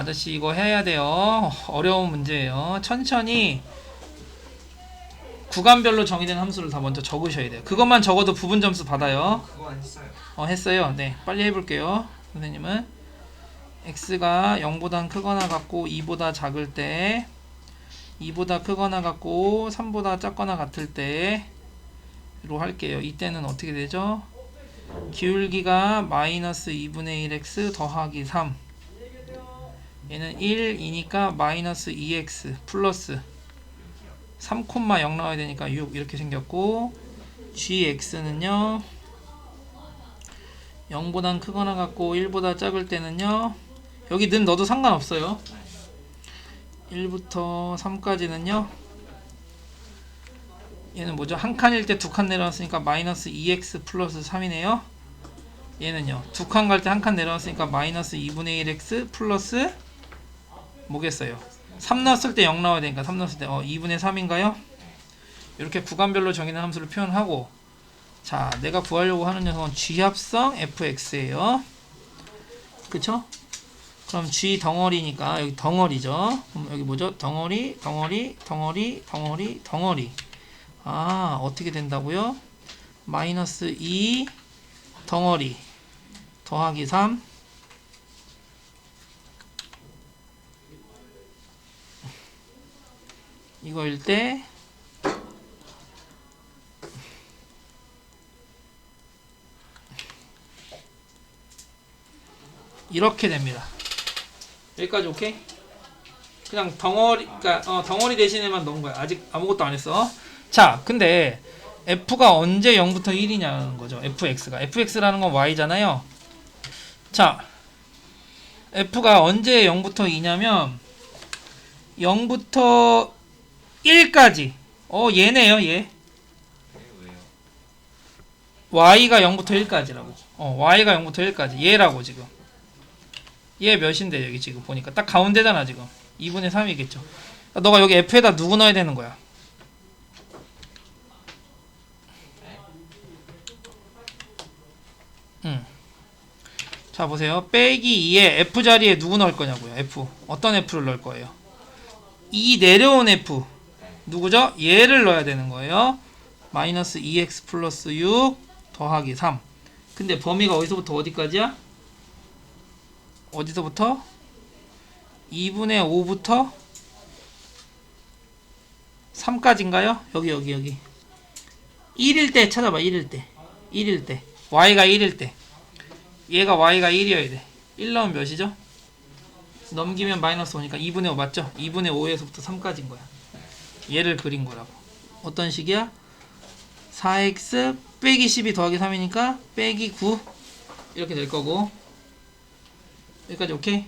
아저씨 이거 해야 돼요. 어려운 문제예요. 천천히 구간별로 정의된 함수를 다 먼저 적으셔야 돼요. 그것만 적어도 부분 점수 받아요. 안 했어요. 어, 했어요. 네, 빨리 해볼게요. 선생님은 x가 0보다 크거나 같고 2보다 작을 때 2보다 크거나 같고 3보다 작거나 같을 때로 할게요. 이때는 어떻게 되죠? 기울기가 마이너스 2분의 1x 더하기 3 얘는 1이니까 마이너스 2x 플러스 3,0 나와야 되니까 6 이렇게 생겼고 gx는요 0보단 크거나 같고 1보다 작을 때는요 여기 는 넣어도 상관없어요 1부터 3까지는요 얘는 뭐죠? 한 칸일 때 두 칸 내려왔으니까 마이너스 2x 플러스 3이네요 얘는요 두 칸 갈 때 한 칸 내려왔으니까 마이너스 2분의 1x 플러스 뭐겠어요 3 넣었을 때 0 나와야 되니까 3 넣었을 때 어, 2분의 3인가요? 이렇게 구간별로 정의된 함수를 표현하고 자, 내가 구하려고 하는 녀석은 G합성 fx예요. 그쵸? 그럼 G 덩어리니까 여기 덩어리죠. 그럼 여기 뭐죠? 덩어리, 덩어리, 덩어리, 덩어리, 덩어리. 아, 어떻게 된다고요? 마이너스 2 덩어리 더하기 3 이거일 때 이렇게 됩니다. 여기까지 오케이? 그냥 덩어리, 그러니까 어, 덩어리 대신에만 넣은 거야. 아직 아무것도 안 했어. 자, 근데 f가 언제 0부터 1이냐는 거죠. fx가 fx라는 건 y잖아요. 자, f가 언제 0부터 2냐면 0부터 1까지. 어, 얘네요, 얘. y가 0부터 1까지라고. 어, y가 0부터 1까지. 얘라고 지금. 얘 몇인데 여기 지금 보니까 딱 가운데잖아 지금. 2분의 3이겠죠. 너가 여기 f에다 누구 넣어야 되는 거야? 응. 자 보세요. 빼기 2에 f 자리에 누구 넣을 거냐고요. f. 어떤 f를 넣을 거예요? 2 내려온 f. 누구죠? 얘를 넣어야 되는 거예요. 마이너스 2x 플러스 6 더하기 3. 근데 범위가 어디서부터 어디까지야? 어디서부터? 2분의 5부터 3까지인가요? 여기 여기 여기 1일 때 찾아봐 1일 때 1일 때 y가 1일 때 얘가 y가 1이어야 돼1 넣으면 몇이죠? 넘기면 마이너스 5니까 2분의 5 맞죠? 2분의 5에서부터 3까지인 거야 얘를 그린 거라고 어떤 식이야? 4x 빼기 12 더하기 3이니까 빼기 9 이렇게 될 거고 여기까지 오케이?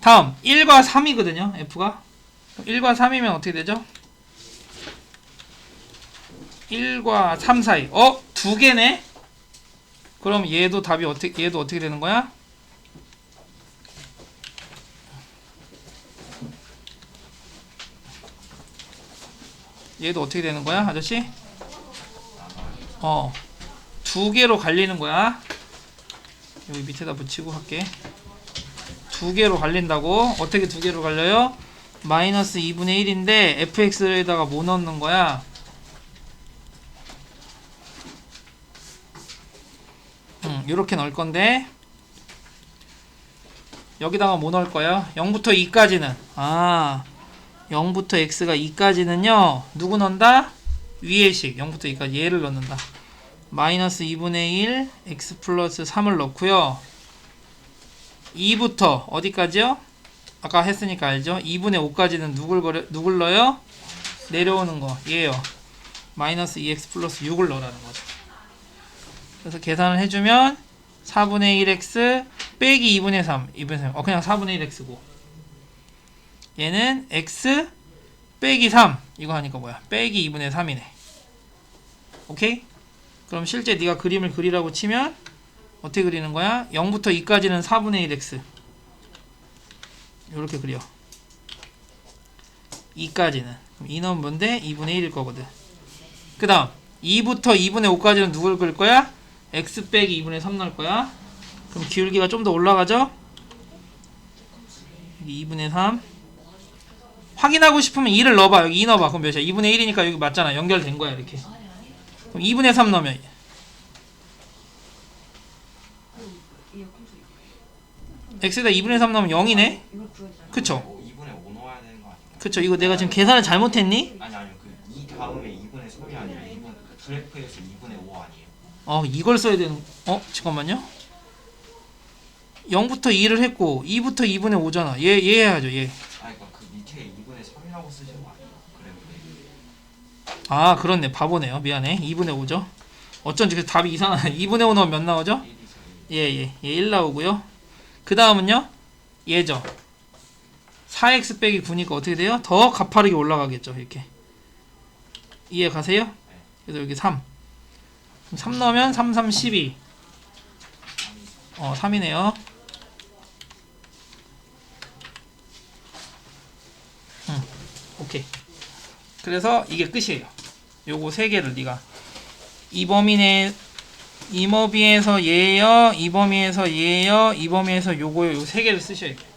다음 1과 3이거든요 F가 1과 3이면 어떻게 되죠? 1과 3 사이 어? 두 개네? 그럼 얘도 답이 어떻게 얘도 어떻게 되는 거야? 얘도 어떻게 되는 거야 아저씨? 어 두 개로 갈리는 거야 여기 밑에다 붙이고 할게 두 개로 갈린다고 어떻게 두 개로 갈려요? 마이너스 2분의 1인데 fx에다가 뭐 넣는 거야? 음, 이렇게 넣을 건데 여기다가 뭐 넣을 거야? 0부터 2까지는 아 0부터 x가 2까지는요 누구 넣는다? 위의 식 0부터 2까지 얘를 넣는다 마이너스 2분의 1 x 플러스 3을 넣고요 2부터 어디까지요? 아까 했으니까 알죠? 2분의 5까지는 누굴 거려, 누굴 넣어요? 내려오는 거 얘요 마이너스 2x 플러스 6을 넣으라는 거죠 그래서 계산을 해주면 4분의 1x 빼기 2분의 3 2분의 3 어, 그냥 4분의 1x고 얘는 x 빼기 3 이거 하니까 뭐야 빼기 2분의 3이네 오케이? 그럼 실제 네가 그림을 그리라고 치면 어떻게 그리는 거야? 0부터 2까지는 4분의 1x 이렇게 그려 2까지는 그럼 2는 뭔데? 2분의 1일 거거든 그 다음 2부터 2분의 5까지는 누굴 그릴 거야? x 빼기 2분의 3 넣을 거야 그럼 기울기가 좀 더 올라가죠? 여기 2분의 3 확인하고 싶으면 2를 넣어봐. 여기 2 넣어봐. 그럼 몇이야? 2분의 1이니까 여기 맞잖아. 연결된 거야 이렇게. 그럼 2분의 3 넣으면 x에다 2분의 3 넣으면 0이네? 이걸 구해줘. 그쵸? 어, 2분의 5 넣어야 되는 거 아니야? 그쵸. 이거 내가 지금 계산을 잘못했니? 아니 아니요 그2 다음에 2분의 3이 아니라 2분 그래프에서 2분의 5 아니에요? 어 이걸 써야 되는 어? 잠깐만요. 0부터 2를 했고 2부터 2분의 5잖아. 얘, 얘 해야죠 얘 아니 그러니까 그 밑에 2분의 3이라고 쓰신 거 아니에요? 그래프에 아 그렇네. 바보네요. 미안해. 2분의 5죠. 어쩐지 그 답이 이상하네 2분의 5 넣으면 몇 나오죠? 1이서 1 예예 얘1 나오고요. 그 다음은요? 얘죠. 4x 빼기 9니까 어떻게 돼요? 더 가파르게 올라가겠죠 이렇게. 이해 가세요? 그래서 여기 3 3 넣으면 3, 3, 12 어 3이네요. 응 오케이. 그래서 이게 끝이에요 요거 세 개를 네가. 이내이 범위에서 얘요 이 범위에서 얘요 이 범위에서 요거요 요 세 개를 쓰셔야 돼요